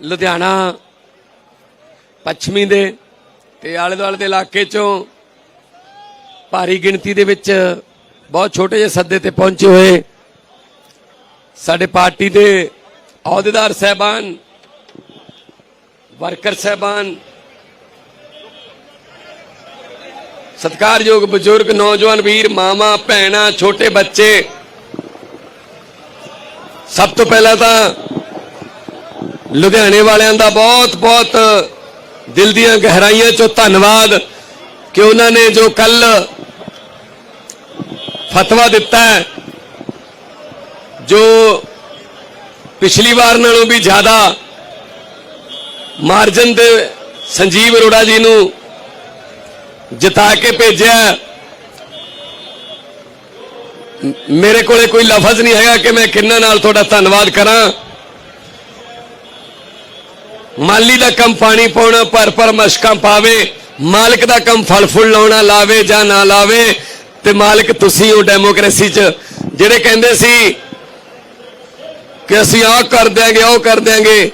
ਲੁਧਿਆਣਾ, ਪੱਛਮੀ ਦੇ ਤੇ ਆਲੇ ਦੁਆਲੇ ਦੇ ਇਲਾਕੇ ਚੋਂ ਭਾਰੀ ਗਿਣਤੀ ਦੇ ਵਿੱਚ ਬਹੁਤ ਛੋਟੇ ਜਿਹੇ ਸੱਦੇ ਤੇ ਪਹੁੰਚੇ ਹੋਏ ਸਾਡੇ ਪਾਰਟੀ ਦੇ ਅਹੁਦੇਦਾਰ ਸਹਿਬਾਨ, ਵਰਕਰ ਸਹਿਬਾਨ, ਸਤਿਕਾਰਯੋਗ ਬਜ਼ੁਰਗ ਨੌਜਵਾਨ ਵੀਰ ਮਾਮਾ ਭੈਣਾ, ਛੋਟੇ ਬੱਚੇ। ਸਭ ਤੋਂ ਪਹਿਲਾਂ ਤਾਂ ਲੁਧਿਆਣੇ ਵਾਲਿਆਂ ਦਾ ਬਹੁਤ ਬਹੁਤ ਦਿਲ ਦੀਆਂ ਗਹਿਰਾਈਆਂ ਚੋਂ ਧੰਨਵਾਦ ਕਿ ਉਹਨਾਂ ਨੇ ਜੋ ਕੱਲ ਫਤਵਾ ਦਿੱਤਾ ਹੈ, ਜੋ ਪਿਛਲੀ ਵਾਰ ਨਾਲੋਂ ਵੀ ਜ਼ਿਆਦਾ ਮਾਰਜਨ ਦੇ ਸੰਜੀਵ ਅਰੋੜਾ ਜੀ ਨੂੰ ਜਿਤਾ ਕੇ ਭੇਜਿਆ ਮੇਰੇ ਕੋਲੇ ਕੋਈ ਲਫ਼ਜ਼ ਨਹੀਂ ਹੈਗਾ ਕਿ ਮੈਂ ਕਿੰਨਾ ਨਾਲ ਤੁਹਾਡਾ ਧੰਨਵਾਦ ਕਰਾਂ। ਮਾਲੀ ਦਾ ਕੰਮ ਪਾਣੀ ਪਾਉਣਾ, ਭਰ ਭਰ ਮਸ਼ਕਾਂ ਪਾਵੇ, ਮਾਲਕ ਦਾ ਕੰਮ ਫਲ ਫੁੱਲ ਲਾਉਣਾ, ਲਾਵੇ ਜਾਂ ਨਾ ਲਾਵੇ, ਤੇ ਮਾਲਕ ਤੁਸੀਂ ਹੋ ਡੈਮੋਕ੍ਰੇਸੀ 'ਚ, ਜਿਹੜੇ ਕਹਿੰਦੇ ਸੀ ਕਿ ਅਸੀਂ ਆਹ ਕਰ ਦਿਆਂਗੇ, ਉਹ ਕਰ ਦਿਆਂਗੇ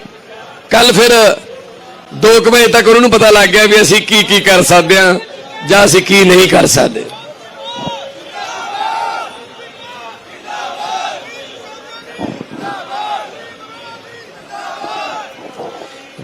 ਕੱਲ ਫਿਰ 2 ਵਜੇ ਤੱਕ ਉਹਨਾਂ ਨੂੰ ਪਤਾ ਲੱਗ ਗਿਆ ਵੀ ਅਸੀਂ ਕੀ ਕੀ ਕਰ ਸਕਦੇ ਹਾਂ, ਜਾਂ ਅਸੀਂ ਕੀ ਨਹੀਂ ਕਰ ਸਕਦੇ।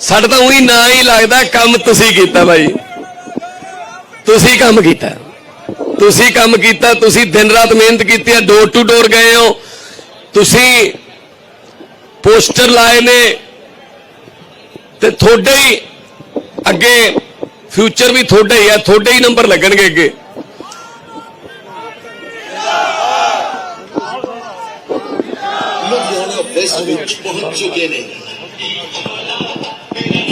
ਸਾਡਾ ਤਾਂ ਉਹੀ ਨਾਂ ਹੀ ਲੱਗਦਾ, ਕੰਮ ਤੁਸੀਂ ਕੀਤਾ ਭਾਈ ਤੁਸੀਂ ਕੰਮ ਕੀਤਾ। ਤੁਸੀਂ ਕੰਮ ਕੀਤਾ, ਤੁਸੀਂ ਦਿਨ ਰਾਤ ਮਿਹਨਤ ਕੀਤੀ ਹੈ ਡੋਰ ਟੂ ਡੋਰ ਗਏ ਹੋ। ਤੁਸੀਂ ਪੋਸਟਰ ਲਾਏ ਨੇ ਤੇ ਤੁਹਾਡੇ ਹੀ ਅੱਗੇ ਫਿਊਚਰ ਵੀ ਤੁਹਾਡਾ ਹੀ ਹੈ ਤੁਹਾਡੇ ਹੀ ਨੰਬਰ ਲੱਗਣਗੇ ਅੱਗੇ। ਲੁਧਿਆਣਾ ਵੈਸਟ ਵਿੱਚ ਪਹੁੰਚ ਚੁੱਕੇ ਨੇ।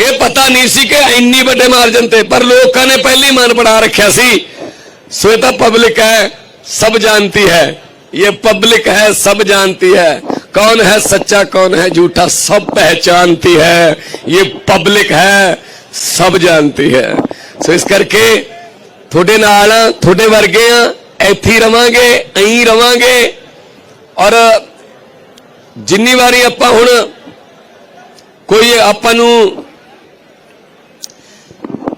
ਇਹ ਪਤਾ ਨਹੀਂ ਸੀ ਕਿ ਇੰਨੀ ਵੱਡੇ ਮਾਰਜਨ ਤੇ, ਪਰ ਲੋਕਾਂ ਨੇ ਪਹਿਲੇ ਹੀ ਮਨ ਬਣਾ ਰੱਖਿਆ ਸੀ। ਸੋ ਇਹ ਤਾਂ ਪਬਲਿਕ ਹੈ, ਸਭ ਜਾਣਤੀ ਹੈ। ਇਹ ਪਬਲਿਕ ਹੈ, ਸਭ ਜਾਣਤੀ ਹੈ। कौन है सच्चा कौन है झूठा सब पहचानती है ये पब्लिक है सब जानती है सो इस करके थोड़े नाल थोड़े वर्गे ਇੱਥੇ ਰਵਾਂਗੇ ਅਹੀਂ ਰਵਾਂਗੇ। ਔਰ ਜਿੰਨੀ ਵਾਰੀ ਆਪਾਂ ਹੁਣ ਕੋਈ ਆਪਾਂ ਨੂੰ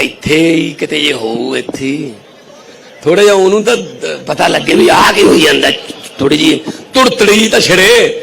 ਇੱਥੇ ਹੀ ਕਿਤੇ ਜੇ ਹੋਊ ਇੱਥੇ। ਥੋੜਾ ਜਿਹਾ ਉਹਨੂੰ ਤਾਂ ਪਤਾ ਲੱਗੇ ਵੀ ਆ ਕੀ ਹੋਈ ਜਾਂਦਾ। ਥੋੜੀ ਜੀ ਤੁੜਤੜੀ ਤਾਂ ਛੜੇ।